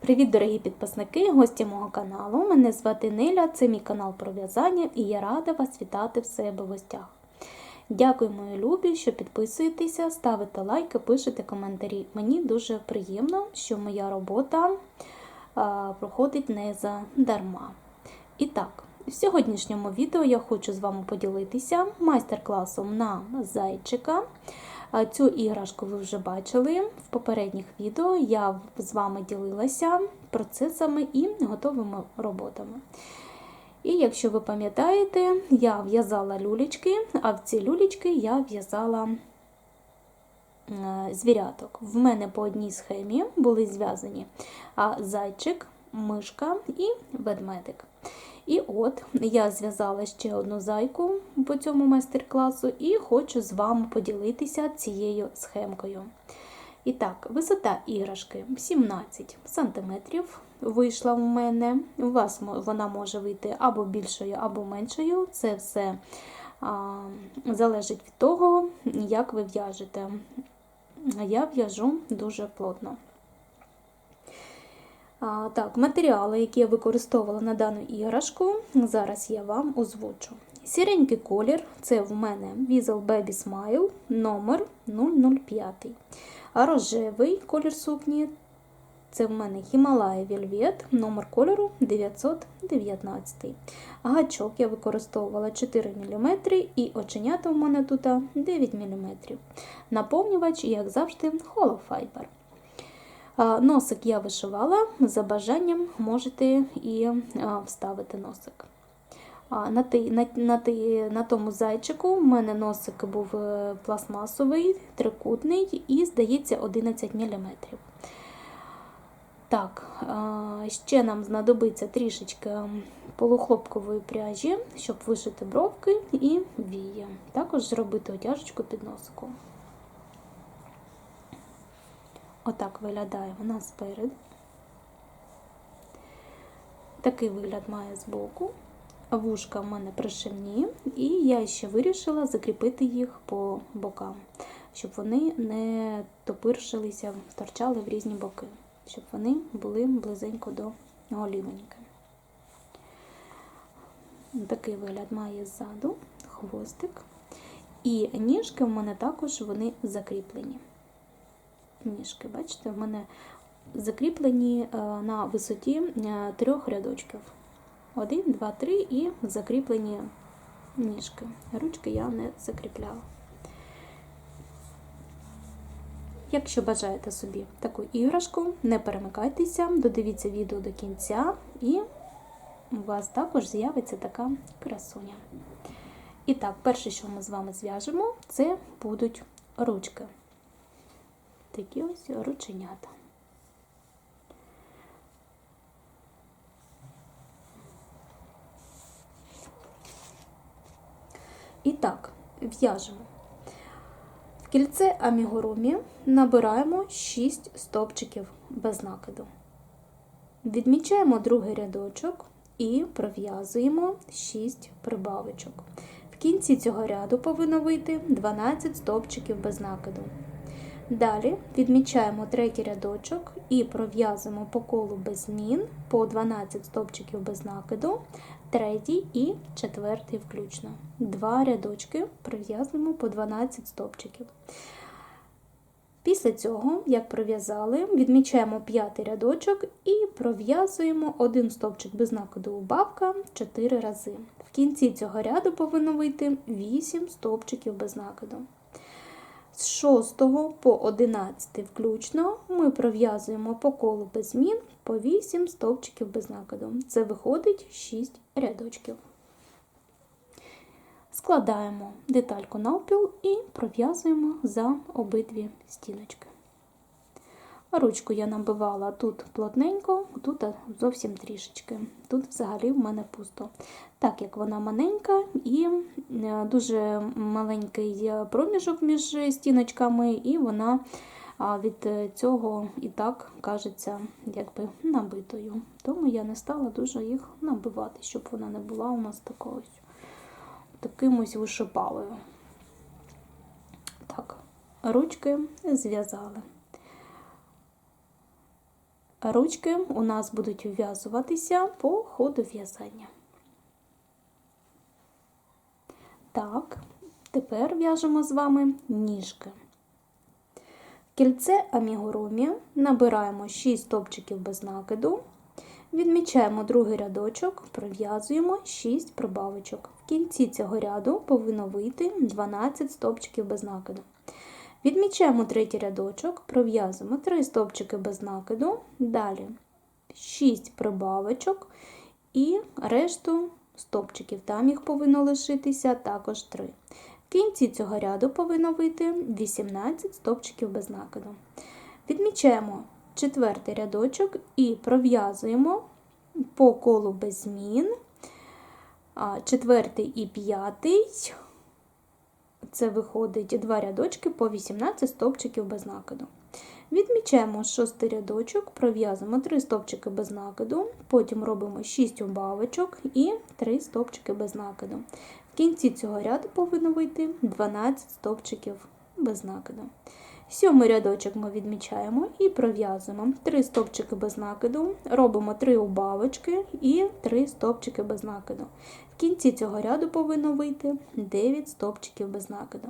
Привіт, дорогі підписники, гості мого каналу. Мене звати Неля, це мій канал про в'язання і я рада вас вітати в себе в гостях. Дякую, мої любі, що підписуєтеся, ставите лайки, пишете коментарі. Мені дуже приємно, що моя робота а, проходить не задарма. І так, в сьогоднішньому відео я хочу з вами поділитися майстер-класом на зайчика. Цю іграшку ви вже бачили в попередніх відео. Я з вами ділилася процесами і готовими роботами. І якщо ви пам'ятаєте, я в'язала люлечки, а в ці люлечки я в'язала звіряток. В мене по одній схемі були зв'язані зайчик, мишка і ведмедик. І от я зв'язала ще одну зайку по цьому майстер-класу і хочу з вами поділитися цією схемкою. І так, висота іграшки 17 см вийшла в мене. У вас вона може вийти або більшою, або меншою. Це все а, залежить від того, як ви в'яжете. Я в'яжу дуже плотно. А, Так, Матеріали, які я використовувала на дану іграшку, зараз я вам озвучу. Сіренький колір це в мене Weasel Baby Smile номер 005. А рожевий колір сукні це в мене Himalaya Velvet, номер кольору 919. Гачок я використовувала 4 мм і оченята в мене тут 9 мм. Наповнювач, як завжди, Fiber. Носик я вишивала, за бажанням можете і вставити носик. На ті, на, на, на тому зайчику в мене носик був е, пластмасовий, трикутний і, здається, 11 мм. Так, ще нам знадобиться трішечки полухлопкової пряжі, щоб вишити бровки і вії. Також зробити одяжечку під носиком. Отак виглядає вона спереду. Такий вигляд має збоку. Вушка в мене пришивні, і я ще вирішила закріпити їх по бокам, щоб вони не топиршилися, торчали в різні боки, щоб вони були близенько до голівеньки. Такий вигляд має ззаду, хвостик. І ніжки в мене також вони закріплені ніжки. Бачите, в мене закріплені е, на висоті е, трьох рядочків. Один, два, три і закріплені ніжки. Ручки я не закріпляла. Якщо бажаєте собі таку іграшку, не перемикайтеся, додивіться відео до кінця, і у вас також з'явиться така красуня. І так, перше, що ми з вами зв'яжемо, це будуть ручки такі ось рученята. І так, в'яжемо. В кільце амігурумі набираємо 6 стовпчиків без накиду. Відмічаємо другий рядочок і пров'язуємо 6 прибавочок. В кінці цього ряду повинно вийти 12 стовпчиків без накиду. Далі відмічаємо третій рядочок і пров'язуємо по колу без змін по 12 стовпчиків без накиду, третій і четвертий включно. Два рядочки пров'язуємо по 12 стовпчиків. Після цього, як пров'язали, відмічаємо п'ятий рядочок і пров'язуємо один стовпчик без накиду убавка 4 рази. В кінці цього ряду повинно вийти 8 стовпчиків без накиду. З 6 по 11 включно ми пров'язуємо по колу без змін по 8 стовпчиків без накиду. Це виходить 6 рядочків. Складаємо детальку навпіл і пров'язуємо за обидві стіночки. Ручку я набивала тут плотненько, тут зовсім трішечки. Тут взагалі в мене пусто. Так як вона маленька і е, дуже маленький проміжок між стіночками, і вона від цього і так кажеться якби набитою. Тому я не стала дуже їх набивати, щоб вона не була у нас такою таким вишипалою. Так, ручки зв'язали. Ручки у нас будуть вв'язуватися по ходу в'язання. Так, тепер в'яжемо з вами ніжки. Кільце амігурумі набираємо 6 стовпчиків без накиду, відмічаємо другий рядочок, пров'язуємо 6 прибавочок. В кінці цього ряду повинно вийти 12 стовпчиків без накиду. Відмічаємо третій рядочок, пров'язуємо 3 стовпчики без накиду, далі 6 прибавочок і решту стовпчиків. Там їх повинно лишитися також 3. В кінці цього ряду повинно вийти 18 стовпчиків без накиду. Відмічаємо четвертий рядочок і пров'язуємо по колу без змін. Четвертий і п'ятий. Це виходить два рядочки по 18 стовпчиків без накиду. Відмічаємо шостий рядочок, пров'язуємо 3 стовпчики без накиду, потім робимо 6 убавочок і 3 стовпчики без накиду. В кінці цього ряду повинно вийти 12 стовпчиків без накиду. Сьомий рядочок ми відмічаємо і пров'язуємо 3 стовпчики без накиду, робимо 3 убавочки і 3 стовпчики без накиду. В кінці цього ряду повинно вийти 9 стовпчиків без накиду.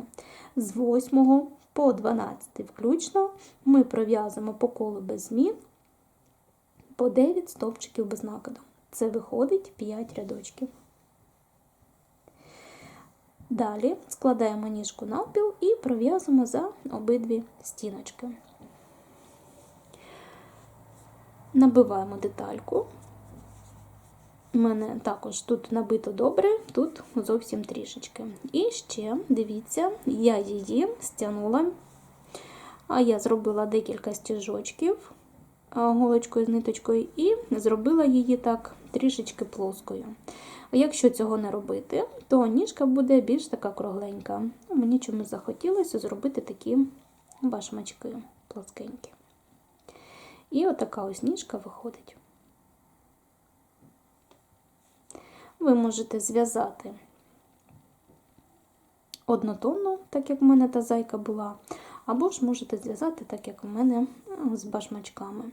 З 8 по 12 включно ми пров'язуємо по колу без змін по 9 стовпчиків без накиду. Це виходить 5 рядочків. Далі складаємо ніжку навпіл пров'язуємо за обидві стіночки. Набиваємо детальку. У мене також тут набито добре, тут зовсім трішечки. І ще, дивіться, я її стягнула, а я зробила декілька стіжочків голочкою з ниточкою і зробила її так трішечки плоскою. Якщо цього не робити, то ніжка буде більш така кругленька. Мені чомусь захотілося зробити такі башмачки плоскенькі. І отака ось ніжка виходить. Ви можете зв'язати однотонну, так як в мене та зайка була, або ж можете зв'язати, так як у мене з башмачками.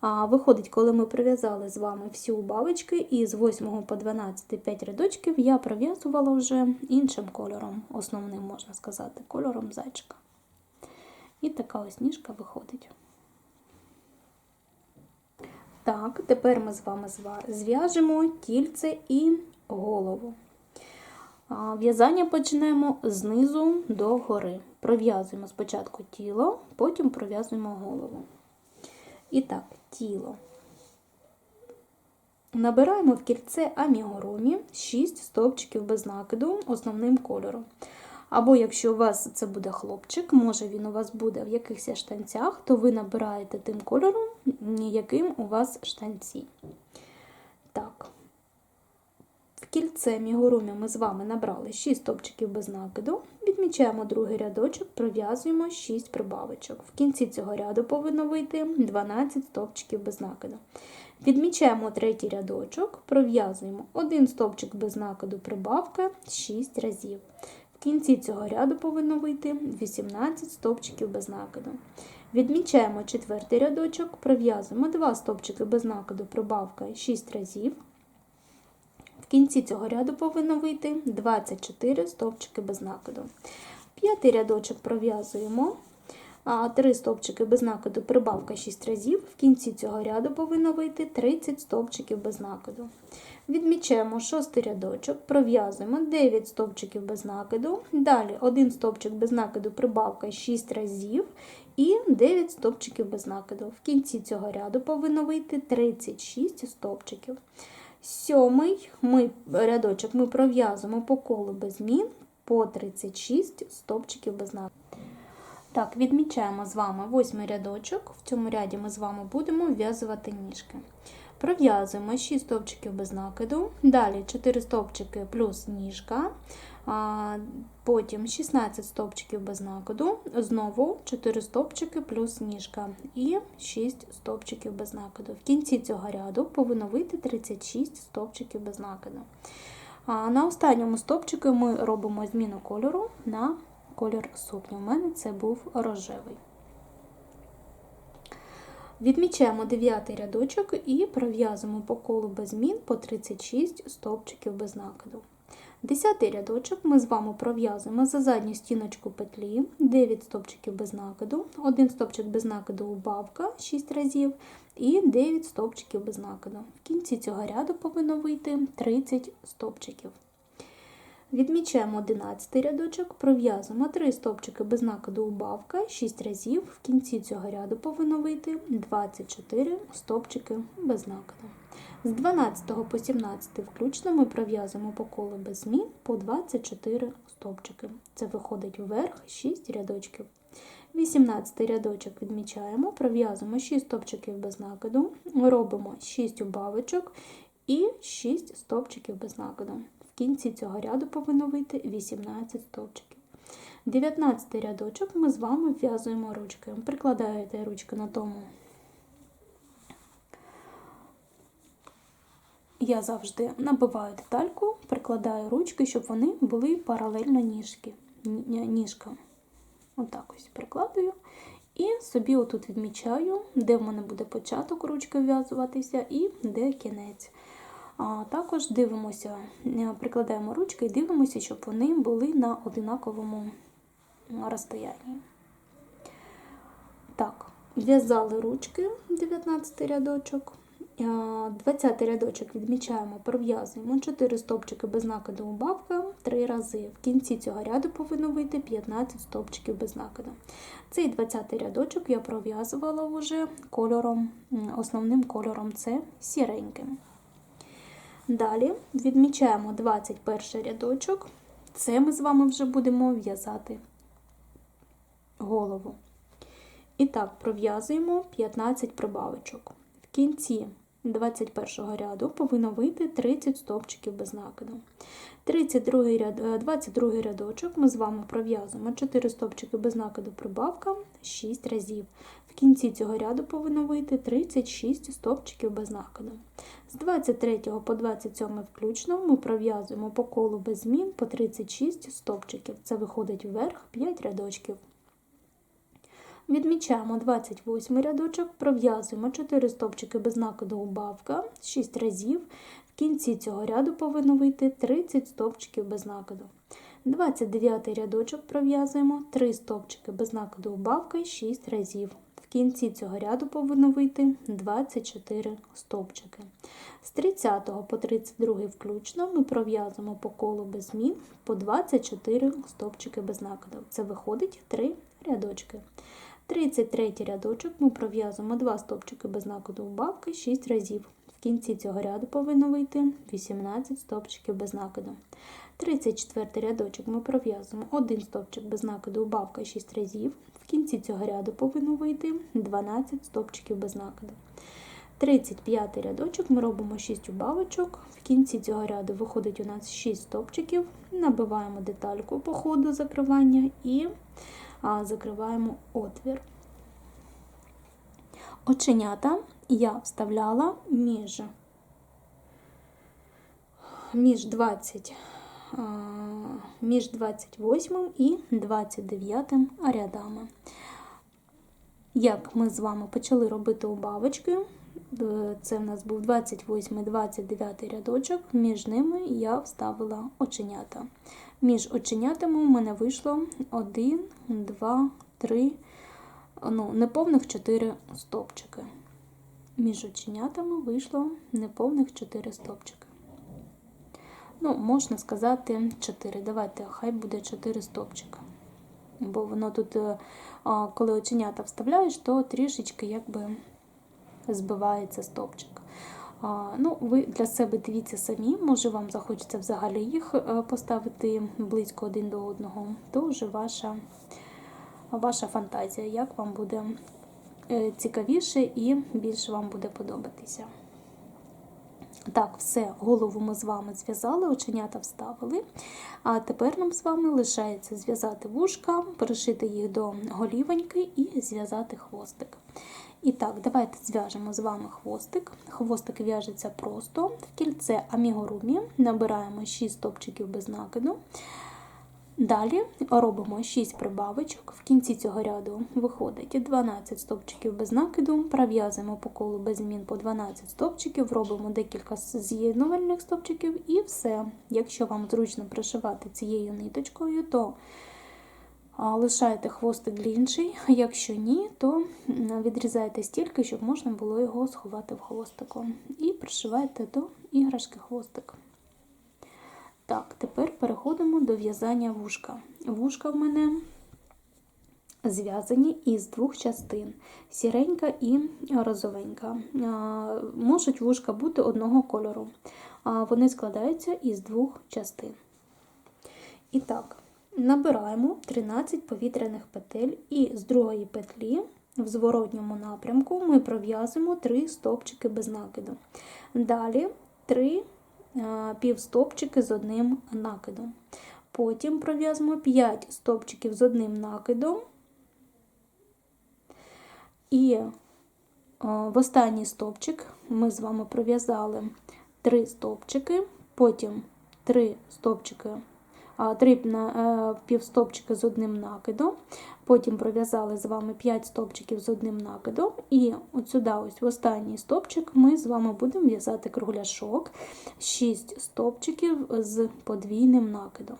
А Виходить, коли ми прив'язали з вами всі убавочки, і з 8 по 12 5 рядочків я пров'язувала вже іншим кольором, основним, можна сказати, кольором зайчика. І така ось ніжка виходить. Так, тепер ми з вами зв'яжемо тільце і голову. В'язання починаємо знизу до гори. Пров'язуємо спочатку тіло, потім пров'язуємо голову. І так, тіло. Набираємо в кільце амігурумі 6 стовпчиків без накиду основним кольором. Або якщо у вас це буде хлопчик, може він у вас буде в якихось штанцях, то ви набираєте тим кольором, яким у вас штанці. Так, в кільце ми з вами набрали 6 стопчиків без накиду, відмічаємо другий рядочок, пров'язуємо 6 прибавочок. В кінці цього ряду повинно вийти 12 стовпчиків без накиду. Відмічаємо третій рядочок, пров'язуємо 1 стовпчик без накиду прибавка 6 разів. В кінці цього ряду повинно вийти 18 стовпчиків без накиду. Відмічаємо четвертий рядочок, пров'язуємо 2 стовпчики без накиду прибавка 6 разів. В кінці цього ряду повинно вийти 24 стовпчики без накиду. П'ятий рядочок пров'язуємо 3 стовпчики без накиду, прибавка 6 разів. В кінці цього ряду повинно вийти 30 стовпчиків без накиду. Відмічаємо шостий рядочок, пров'язуємо 9 стовпчиків без накиду. Далі 1 стовпчик без накиду, прибавка 6 разів і 9 стовпчиків без накиду. В кінці цього ряду повинно вийти 36 стовпчиків. Сьомий ми, рядочок ми пров'язуємо по колу без змін по 36 стовпчиків без накиду. Так, відмічаємо з вами восьмий рядочок. В цьому ряді ми з вами будемо в'язувати ніжки. Пров'язуємо 6 стовпчиків без накиду, далі 4 стовпчики плюс ніжка, потім 16 стовпчиків без накиду, знову 4 стовпчики плюс ніжка і 6 стовпчиків без накиду. В кінці цього ряду повинно вийти 36 стовпчиків без накиду. На останньому стовпчику ми робимо зміну кольору на колір сукні. У мене це був рожевий. Відмічаємо 9 рядочок і пров'язуємо по колу без змін по 36 стовпчиків без накиду. Десятий рядочок ми з вами пров'язуємо за задню стіночку петлі 9 стовпчиків без накиду, 1 стовпчик без накиду убавка 6 разів і 9 стовпчиків без накиду. В кінці цього ряду повинно вийти 30 стовпчиків. Відмічаємо 11 рядочок, пров'язуємо 3 стовпчики без накиду убавка 6 разів. В кінці цього ряду повинно вийти 24 стовпчики без накиду. З 12 по 17 включно ми пров'язуємо по колу без змін по 24 стовпчики. Це виходить вверх 6 рядочків. 18 рядочок відмічаємо, пров'язуємо 6 стовпчиків без накиду, робимо 6 убавочок і 6 стовпчиків без накиду. В кінці цього ряду повинно вийти 18 стовпчиків. 19 рядочок ми з вами в'язуємо ручки. Прикладаєте ручки на тому. Я завжди набиваю детальку, прикладаю ручки, щоб вони були паралельно ніжки, ніжкам. Отак ось прикладую. І собі отут відмічаю, де в мене буде початок ручки вв'язуватися і де кінець. А також дивимося, е, прикладаємо ручки і дивимося, щоб вони були на одинаковому розстоянні. Так, в'язали ручки 19 рядочок. 20 рядочок відмічаємо, пров'язуємо 4 стовпчики без накиду убавка 3 рази. В кінці цього ряду повинно вийти 15 стовпчиків без накиду. Цей 20 рядочок я пров'язувала вже кольором, основним кольором це сіреньким. Далі відмічаємо 21 рядочок. Це ми з вами вже будемо в'язати голову. І так, пров'язуємо 15 прибавочок. Кінці 21 ряду повинно вийти 30 стовпчиків без накиду. 32 ряд, 22 е, рядочок ми з вами пров'язуємо 4 стовпчики без накиду прибавка 6 разів. В кінці цього ряду повинно вийти 36 стовпчиків без накиду. З 23 по 27 включно ми пров'язуємо по колу без змін по 36 стовпчиків. Це виходить вверх 5 рядочків. Відмічаємо 28 рядочок, пров'язуємо 4 стовпчики без накиду убавка 6 разів. В кінці цього ряду повинно вийти 30 стовпчиків без накиду. 29 рядочок пров'язуємо 3 стовпчики без накиду убавка 6 разів. В кінці цього ряду повинно вийти 24 стовпчики. З 30 по 32 включно ми пров'язуємо по колу без змін по 24 стовпчики без накиду. Це виходить 3 рядочки. 33 рядочок ми пров'язуємо 2 стовпчики без накиду убавки 6 разів. В кінці цього ряду повинно вийти 18 стовпчиків без накиду. 34 рядочок ми пров'язуємо 1 стовпчик без накиду убавка 6 разів. В кінці цього ряду повинно вийти 12 стовпчиків без накиду. 35 рядочок ми робимо 6 убавочок. В кінці цього ряду виходить у нас 6 стовпчиків, набиваємо детальку по ходу закривання і закриваємо отвір. Оченята я вставляла між між 20, між 28 і 29 рядами. Як ми з вами почали робити убавочки, це в нас був 28-29 рядочок, між ними я вставила оченята. Між оченятами у мене вийшло 1, 2, 3, ну, неповних 4 стовпчики. Між оченятами вийшло неповних 4 стовпчики. Ну, можна сказати 4. Давайте, хай буде 4 стовпчика. Бо воно тут, е, коли оченята вставляєш, то трішечки якби збивається стовпчик. Ну, Ви для себе дивіться самі, може вам захочеться взагалі їх е, поставити близько один до одного, то вже ваша, ваша фантазія, як вам буде е, цікавіше і більше вам буде подобатися. Так, все, голову ми з вами зв'язали, оченята вставили. А тепер нам з вами лишається зв'язати вушка, пришити їх до голівоньки і зв'язати хвостик. І так, давайте зв'яжемо з вами хвостик. Хвостик в'яжеться просто в кільце амігурумі, набираємо 6 стопчиків без накиду. Далі робимо 6 прибавочок. В кінці цього ряду виходить 12 стовпчиків без накиду, пров'язуємо по колу без змін по 12 стовпчиків, робимо декілька з'єднувальних стовпчиків і все. Якщо вам зручно пришивати цією ниточкою, то а, лишаєте хвостик длінший, а якщо ні, то м, відрізаєте стільки, щоб можна було його сховати в хвостику. І пришиваєте до іграшки хвостик. Так, тепер переходимо до в'язання вушка. Вушка в мене зв'язані із двох частин: сіренька і розовенька. Можуть вушка бути одного кольору. Вони складаються із двох частин. І так, набираємо 13 повітряних петель, і з другої петлі в зворотньому напрямку ми пров'язуємо 3 стовпчики без накиду. Далі 3 півстопчики з одним накидом. Потім пров'язуємо 5 стовпчиків з одним накидом. І в останній стовпчик ми з вами пров'язали 3 стовпчики, потім 3 стовпчики, 3 півстовпчики з одним накидом, потім пров'язали з вами 5 стовпчиків з одним накидом, і от сюди, ось в останній стовпчик, ми з вами будемо в'язати кругляшок 6 стовпчиків з подвійним накидом.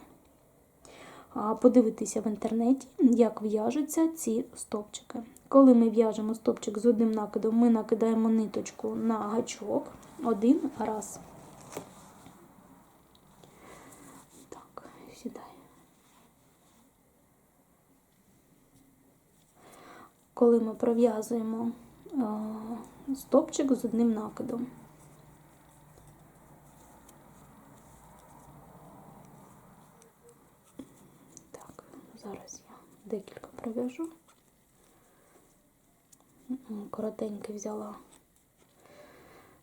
Подивитися в інтернеті, як в'яжуться ці стовпчики. Коли ми в'яжемо стовпчик з одним накидом, ми накидаємо ниточку на гачок один раз. Так, сідай. Коли ми пров'язуємо стовпчик з одним накидом. Так, зараз я декілька пров'яжу. Коротенько взяла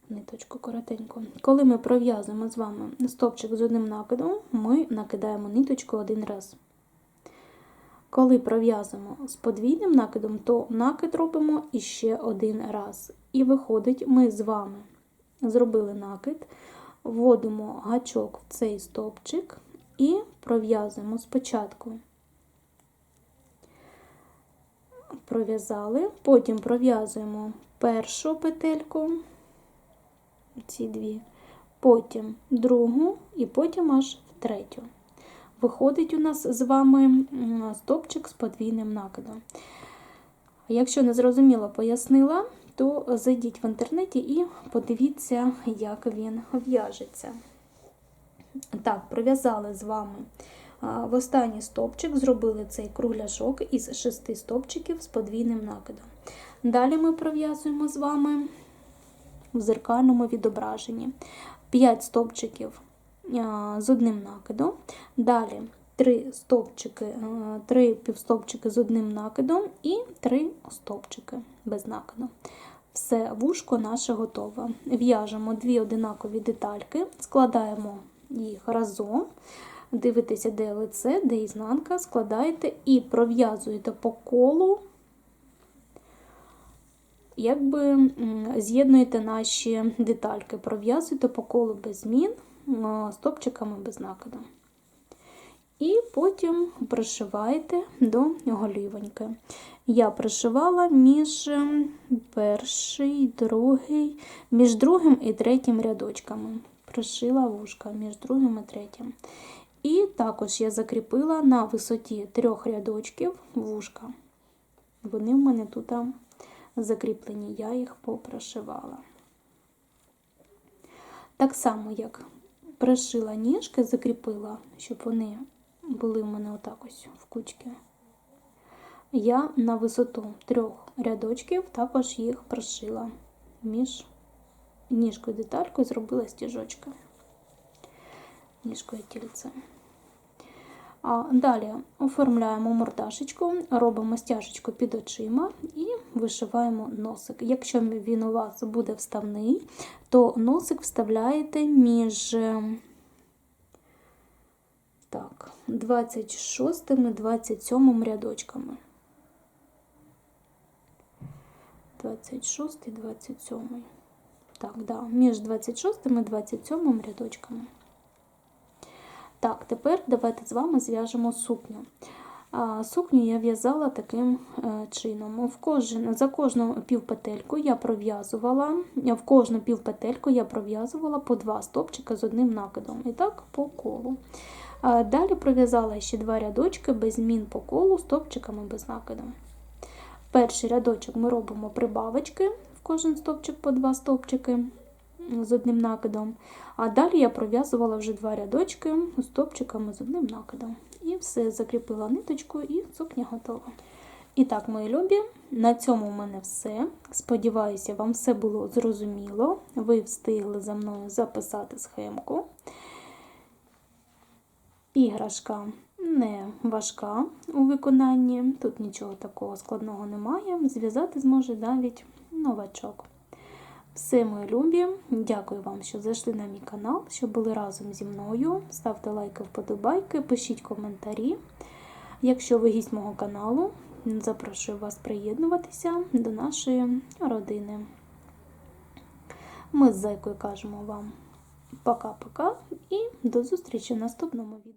ниточку коротеньку. Коли ми пров'язуємо з вами стовпчик з одним накидом, ми накидаємо ниточку один раз. Коли пров'язуємо з подвійним накидом, то накид робимо іще один раз. І виходить, ми з вами зробили накид, вводимо гачок в цей стовпчик і пров'язуємо спочатку. Пров'язали, потім пров'язуємо першу петельку, ці дві, потім другу і потім аж в третю. Виходить у нас з вами стопчик з подвійним накидом. Якщо не зрозуміло пояснила, то зайдіть в інтернеті і подивіться, як він в'яжеться. Так, пров'язали з вами в останній стопчик, зробили цей кругляшок із шести стопчиків з подвійним накидом. Далі ми пров'язуємо з вами в зеркальному відображенні 5 стопчиків з одним накидом. Далі 3 стовпчики, 3 півстовпчики з одним накидом і 3 стовпчики без накиду. Все, вушко наше готове. В'яжемо дві одинакові детальки, складаємо їх разом, дивитеся, де лице, де ізнанка, складаєте і пров'язуєте по колу, якби з'єднуєте наші детальки, пров'язуєте по колу без змін стопчиками без накиду. І потім пришиваєте до голівоньки. Я пришивала між перший, другий, між другим і третім рядочками. Пришила вушка між другим і третім. І також я закріпила на висоті трьох рядочків вушка. Вони в мене тут закріплені, я їх попрошивала. Так само, як пришила ніжки, закріпила, щоб вони були в мене отак ось в кучки. Я на висоту трьох рядочків також їх прошила між ніжкою деталькою зробила стіжочки. Ніжкою тільце. А Далі оформляємо мордашечку, робимо стяжечку під очима і вишиваємо носик. Якщо він у вас буде вставний, то носик вставляєте між так, 26 і 27 рядочками. 26 і 27. Так, да, між 26 і 27 рядочками. Так, тепер давайте з вами зв'яжемо сукню. Сукню я в'язала таким е, чином. В кожен, за кожну півпетельку я пров'язувала, в кожну півпетельку я пров'язувала по два стопчика з одним накидом. І так по колу. Далі пров'язала ще два рядочки без змін по колу стопчиками без накиду. Перший рядочок ми робимо прибавочки, в кожен стопчик по два стопчики з одним накидом. А далі я пров'язувала вже два рядочки стопчиками з одним накидом. І все, закріпила ниточку і сукня готова. І так, мої любі, на цьому в мене все. Сподіваюся, вам все було зрозуміло. Ви встигли за мною записати схемку. Іграшка не важка у виконанні, тут нічого такого складного немає. Зв'язати зможе навіть новачок. Все, мої любі, дякую вам, що зайшли на мій канал, що були разом зі мною. Ставте лайки, вподобайки, пишіть коментарі. Якщо ви гість мого каналу, запрошую вас приєднуватися до нашої родини. Ми з зайкою кажемо вам пока-пока і до зустрічі в наступному відео.